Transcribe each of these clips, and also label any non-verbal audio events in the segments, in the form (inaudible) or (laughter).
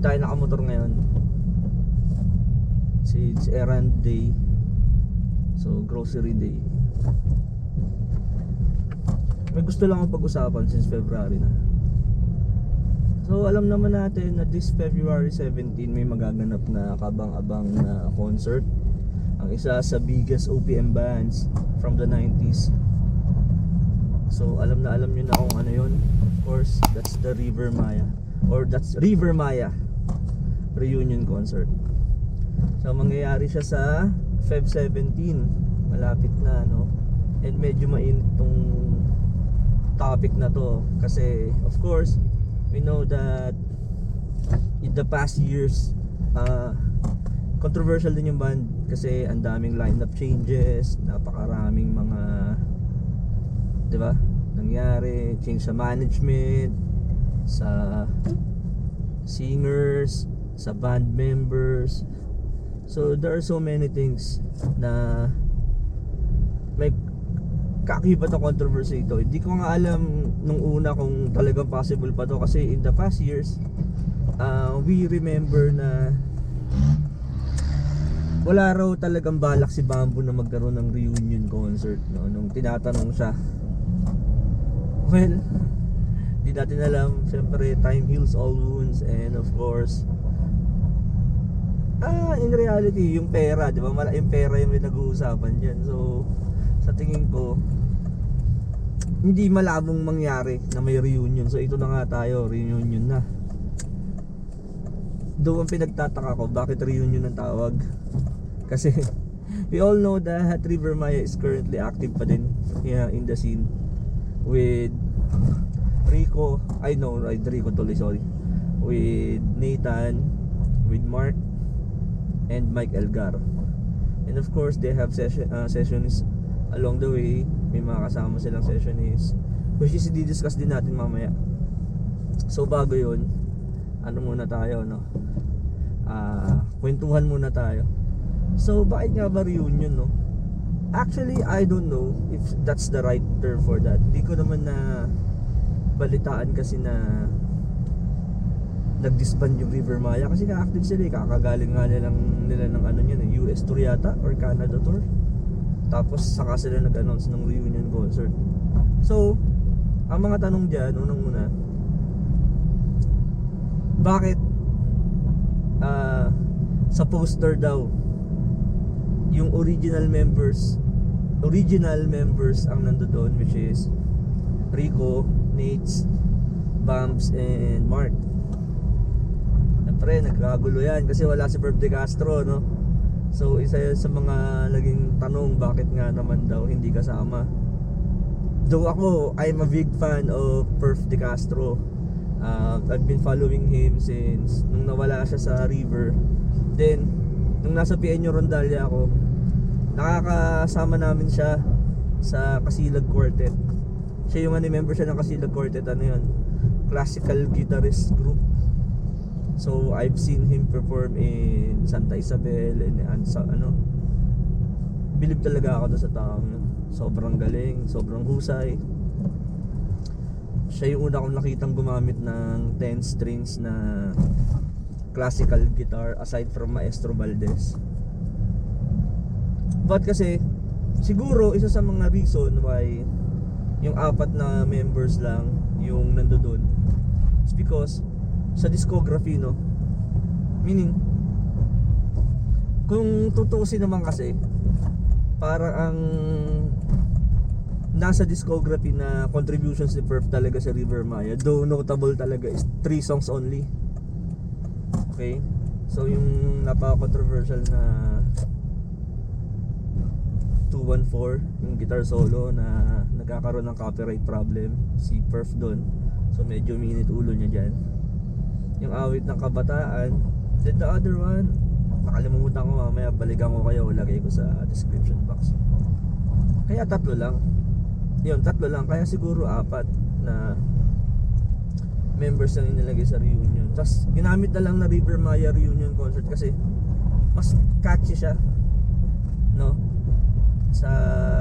di tayo nakamotor ngayon. Kasi it's errand day. So grocery day. May gusto lang akong pag-usapan since February na. So alam naman natin na this February 17 may magaganap na kabang-abang na concert. Ang isa sa biggest OPM bands from the 90s So alam na alam nyo na kung ano yun. Of course, that's the River Maya. Or that's River Maya Reunion concert. So mangyayari siya sa Feb 17 Malapit na no? And medyo mainit tong topic na to Kasi of course We know that In the past years uh, Controversial din yung band Kasi ang daming lineup changes Napakaraming mga 'di ba? Nangyari, change sa management, sa singers, sa band members. So there are so many things na may kakibat ang controversy ito. Hindi ko nga alam nung una kung talagang possible pa to kasi in the past years uh, we remember na wala raw talagang balak si Bamboo na magkaroon ng reunion concert no nung tinatanong siya Well, di natin alam. Siyempre, time heals all wounds and of course, ah, in reality, yung pera, di ba? Mala yung pera yung may nag-uusapan dyan. So, sa tingin ko, hindi malabong mangyari na may reunion. So, ito na nga tayo, reunion na. Doon ang pinagtataka ko, bakit reunion ang tawag? Kasi, (laughs) we all know that River Maya is currently active pa din yeah, in the scene with Rico I know right Rico tuloy sorry with Nathan with Mark and Mike Elgar. And of course they have session, uh, sessions along the way. May mga kasama silang sessionist which is di-discuss din natin mamaya. So bago yun ano muna tayo no? Ah kwentuhan muna tayo. So bakit nga ba reunion no? Actually, I don't know if that's the right term for that. Di ko naman na balitaan kasi na nag-disband yung River Maya kasi ka-active sila eh. Kakagaling nga nilang, nila ng ano yun, eh, US tour yata or Canada tour. Tapos saka sila nag-announce ng reunion concert. So, ang mga tanong dyan, unang una, bakit ah sa poster daw yung original members original members ang nandoon which is Rico, Nates, Bumps and Mark Siyempre nagkagulo yan kasi wala si Perf De Castro no? So isa yun sa mga naging tanong bakit nga naman daw hindi kasama? Though ako I'm a big fan of Perf De Castro. Uh, I've been following him since nung nawala siya sa River. Then nung nasa PNU Rondalia ako nakakasama namin siya sa Kasilag Quartet. Siya yung ano member siya ng Kasilag Quartet ano yun? Classical guitarist group so I've seen him perform in Santa Isabel and, and sa ano bilib talaga ako sa taong sobrang galing sobrang husay. Siya yung una kong nakitang gumamit ng 10 strings na classical guitar aside from Maestro Valdez. But kasi siguro isa sa mga reason why yung apat na members lang yung nandoon is because sa discography no? Meaning kung tutusin naman kasi parang ang nasa discography na contributions ni Perf talaga sa River Maya though notable talaga is 3 songs only. Okay? So yung napaka-controversial na 214 yung guitar solo na nagkakaroon ng copyright problem si Perf doon so medyo minit ulo niya dyan yung awit ng kabataan. Then the other one nakalimutan ko mamaya balikan ko kayo lagay ko sa description box. Kaya tatlo lang. Yun tatlo lang. Kaya siguro apat na members lang inilagay sa reunion. Tapos ginamit na lang na River Maya reunion concert kasi mas catchy siya no? Sa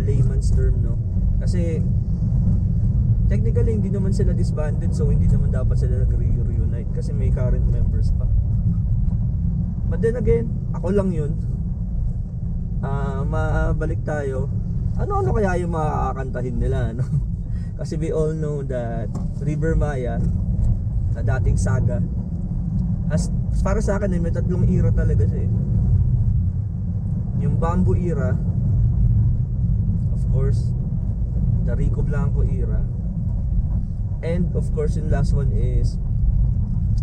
layman's term no? Kasi technically hindi naman sila disbanded so hindi naman dapat sila nag-reunite kasi may current members pa but then again ako lang yun Ah, mabalik tayo ano-ano kaya yung makakakantahin nila no? (laughs) kasi we all know that River Maya na dating saga as para sa akin eh, may tatlong era talaga siya eh. yung bamboo era of course the Rico Blanco era and of course yung last one is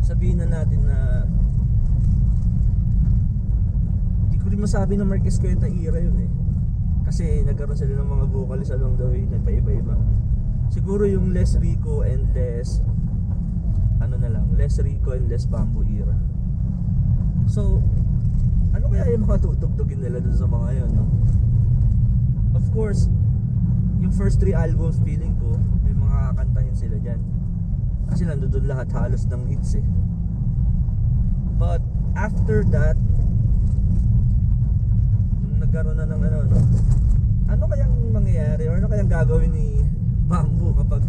sabihin na natin na hindi ko rin masabi na Marquez Cuenta era yun eh. Kasi nagkaroon sila ng mga vocals along the way na paiba-iba siguro yung less Rico and less ano na lang less Rico and less Bamboo era. So ano kaya yung mga tutugtugin nila dun sa mga yun no? of course yung first three albums feeling ko kakantahin sila dyan. Kasi nandun lahat halos ng hits eh. But after that nagkaroon na ng ano no? Ano kayang mangyayari or ano kayang gagawin ni Bamboo kapag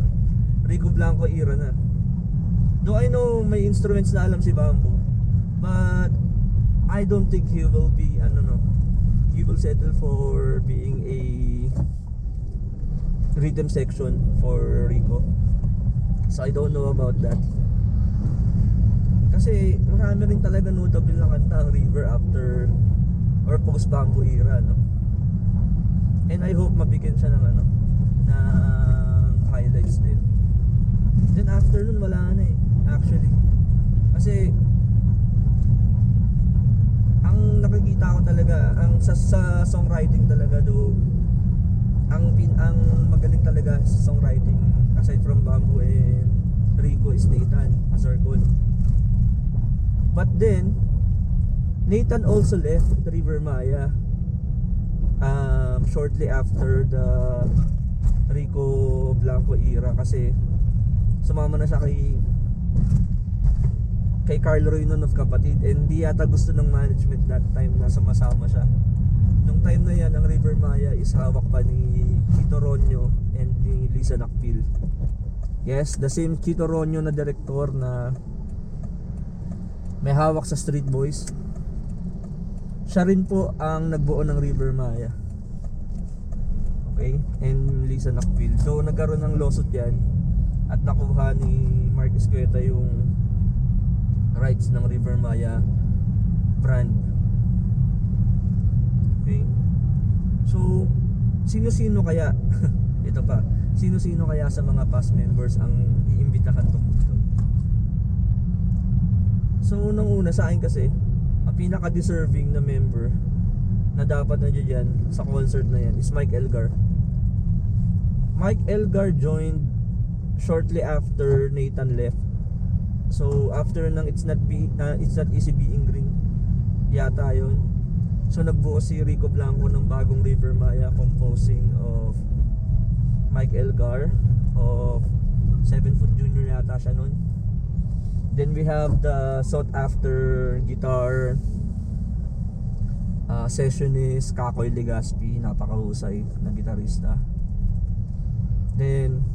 Rico Blanco era na? Though I know may instruments na alam si Bamboo but I don't think he will be ano no? He will settle for being a rhythm section for Rico. So I don't know about that. Kasi marami rin talaga notable na kanta ang River after or post bamboo era no? And I hope mabigyan siya ng ano ng highlights din. Then after nun wala na eh actually. Kasi ang nakikita ko talaga ang sa, sa songwriting talaga do ang pin ang magaling talaga sa songwriting aside from Bamboo and Rico is Nathan Azargon but then Nathan also left River Maya um, shortly after the Rico Blanco era kasi sumama na siya kay kay Carl Roy nun of kapatid. And di yata gusto ng management that time na sumasama siya nung time na yan ang River Maya is hawak pa ni Chito Ronyo and ni Lisa Nakpil. Yes the same Chito Ronyo na director na may hawak sa Street Boys. Siya rin po ang nagbuo ng River Maya. Okay? And Lisa Nakpil. So nagkaroon ng lawsuit yan at nakuha ni Marcus Cueta yung rights ng River Maya brand okay so sino-sino kaya (laughs) ito pa sino-sino kaya sa mga past members ang iimbitahan tumuto so unang una sa akin kasi ang pinaka deserving na member na dapat nandiyan dyan sa concert na yan is Mike Elgar. Mike Elgar joined shortly after Nathan left. So after nang it's not be uh, it's not easy being green yata yon. So nagbuo si Rico Blanco ng bagong River Maya composing of Mike Elgar of 7 foot junior yata siya nun. Then we have the sought after guitar uh, sessionist Kakoy Legaspi, napakahusay na gitarista. Then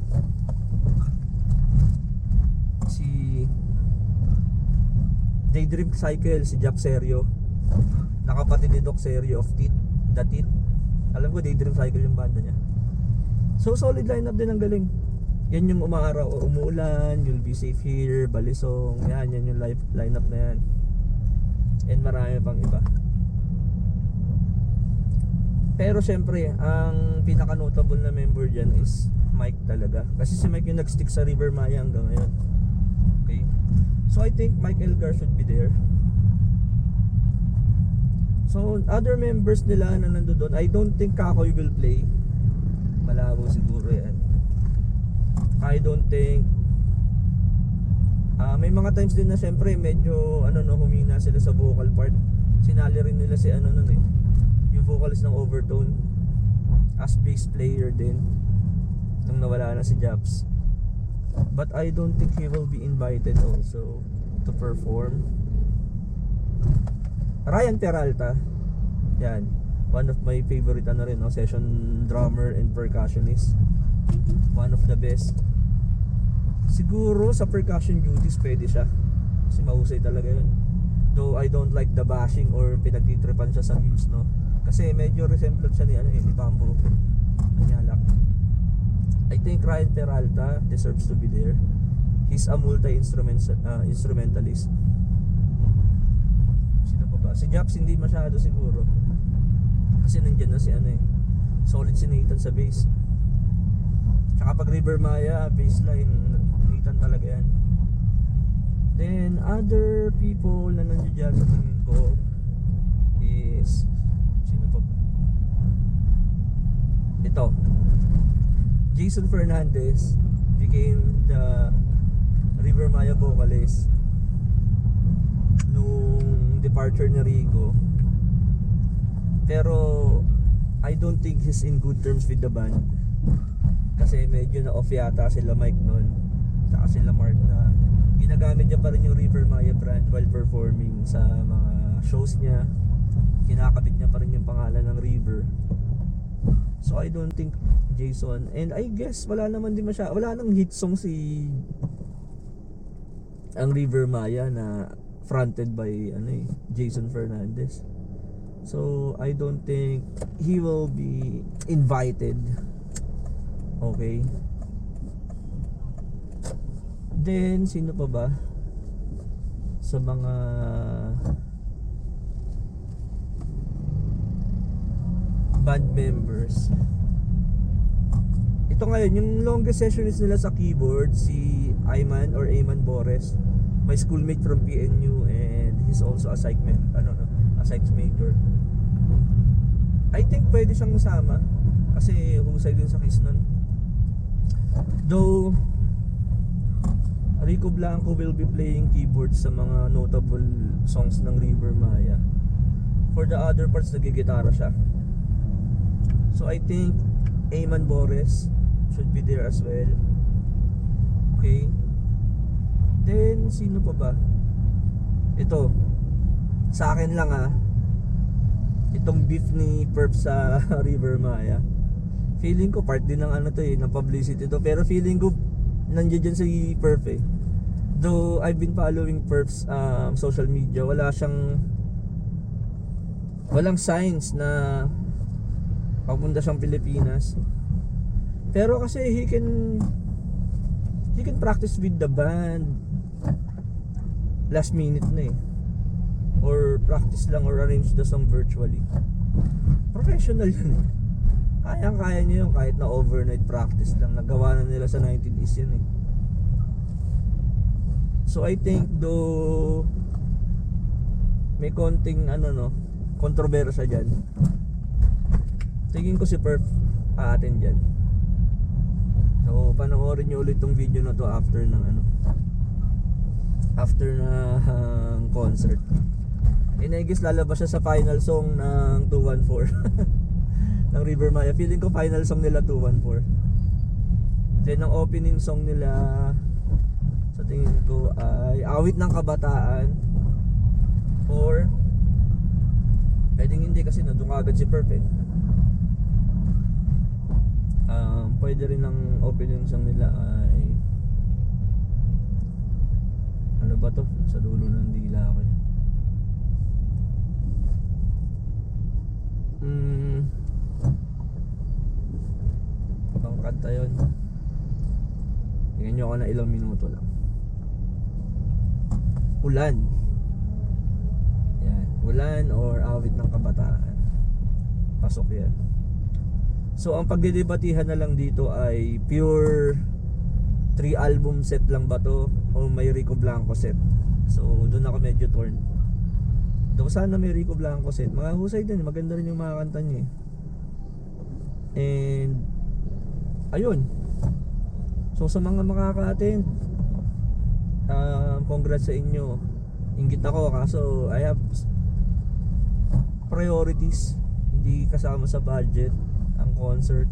si Daydream Cycle si Jack Serio nakapatid ni Doc Serio of Tit The Tit alam ko Daydream Cycle yung banda niya. So solid lineup din ang galing. Yan yung umaaraw o umuulan you'll be safe here Balisong yan yan yung live lineup na yan. And marami pang iba. Pero syempre ang pinaka notable na member dyan is Mike talaga. Kasi si Mike yung nagstick sa River Maya hanggang ngayon. Okay? So I think Mike Elgar should be there. So other members nila na nando doon, I don't think Kakoy will play. Malabo siguro yan. I don't think Ah, may mga times din na syempre medyo ano no humina sila sa vocal part. Sinali rin nila si ano nun eh. Yung vocalist ng Overtone as bass player din nung nawala na si Japs. But I don't think he will be invited also to perform. Ryan Peralta. Yan. One of my favorite ano rin, no? session drummer and percussionist. One of the best. Siguro sa percussion duties pwede siya. Kasi mahusay talaga yun. Though I don't like the bashing or pinagtitripan siya sa memes, no? Kasi medyo resemblance siya ni, ano, eh, ni Bamboo. Anyalak. I think Ryan Peralta deserves to be there. He's a multi-instrument uh, instrumentalist. Si Japs hindi masyado siguro. Kasi nandyan na si ano eh. Solid si Nathan sa bass. Tsaka pag River Maya, bassline, Nathan talaga yan. Then, other people na nandiyan sa tingin ko is, sino pa? Ito. Jason Fernandez became the River Maya vocalist nung departure ni Rico. Pero I don't think he's in good terms with the band. Kasi medyo na off yata sila Mike noon. Tsaka sila Mark na ginagamit niya pa rin yung River Maya brand while performing sa mga shows niya. Kinakabit niya pa rin yung pangalan ng River. So I don't think Jason and I guess wala naman din masya wala nang hit song si ang River Maya na fronted by ano eh, Jason Fernandez. So I don't think he will be invited. Okay. Then sino pa ba? Sa mga band members. Ito ngayon, yung longest sessionist nila sa keyboard, si Ayman or Ayman Bores. My schoolmate from PNU and he's also a psych mem ano no, a psych major. I think pwede siyang masama kasi husay din sa case nun. Though Rico Blanco will be playing keyboard sa mga notable songs ng River Maya. For the other parts, nagigitara siya. So I think Ayman Bores should be there as well. Okay. Then sino pa ba? Ito. Sa akin lang ah. Itong beef ni Perp sa (laughs) River Maya. Feeling ko part din ng ano to eh, ng publicity to. Pero feeling ko nandiyan dyan si Perp eh. Though I've been following Perp's um, social media, wala siyang walang signs na papunta siyang Pilipinas. Pero kasi he can he can practice with the band last minute na eh. Or practice lang or arrange the song virtually. Professional yun eh. Kayang kaya niya yung kahit na overnight practice lang. Nagawa na nila sa 19 yan eh. So I think though may konting ano no, kontrobersya dyan. Tingin ko si Perf aatin dyan. So panoorin nyo ulit tong video na to after ng ano after ng concert. And I guess lalabas siya sa final song ng 214 (laughs) ng River Maya. Feeling ko final song nila 214. Then ang opening song nila sa tingin ko ay Awit ng Kabataan or pwedeng hindi kasi nandun agad si Perp eh. Um, pwede rin ang opening song nila ay ano ba to? Sa dulo ng dila ko eh. Hmm. Ibang kanta yun. Tingnan nyo ako na ilang minuto lang. Ulan. Yan. Ulan or awit ng kabataan. Pasok yan. So ang pagdedebatihan na lang dito ay pure 3 album set lang ba to o may Rico Blanco set. So doon ako medyo torn. Though sana may Rico Blanco set. Mga husay din, maganda rin yung mga kanta niya eh. And ayun. So sa mga makaka-attend, um, congrats sa inyo. Ingit ako kaso I have priorities. Hindi kasama sa budget ang concert.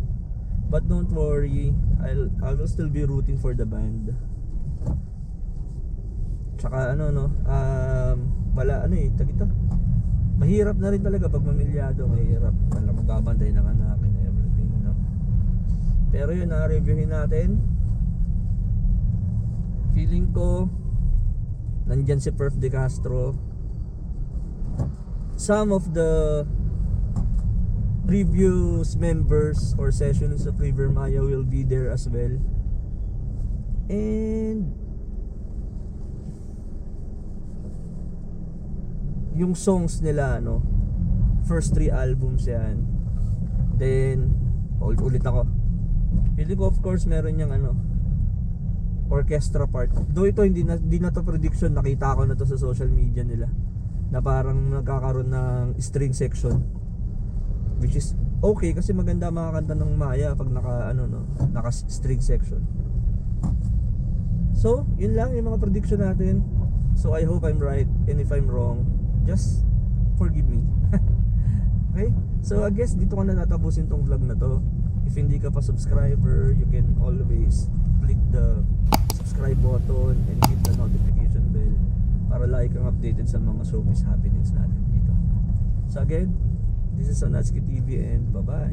But don't worry, I'll I will still be rooting for the band. Tsaka ano no, um, wala ano eh, tag ito. Mahirap na rin talaga pag mamilyado, mahirap. Wala magbabantay ng anak and everything, no. Pero yun, na-reviewin natin. feeling ko nandyan si Perf De Castro some of the previous members or sessions of River Maya will be there as well. And yung songs nila ano first three albums yan. Then ulit ulit ako. Feeling ko of course meron yung ano orchestra part. Though ito hindi na, hindi na to prediction nakita ko na to sa social media nila. Na parang nagkakaroon ng string section which is okay kasi maganda makakanta ng Maya pag naka ano no naka string section. So yun lang yung mga prediction natin. So I hope I'm right and if I'm wrong just forgive me. (laughs) Okay? So I guess dito ko na tatapusin tong vlog na to. If hindi ka pa subscriber you can always click the subscribe button and hit the notification bell para like kang updated sa mga showbiz happenings natin dito. So again This is Anatsuki TV and bye-bye.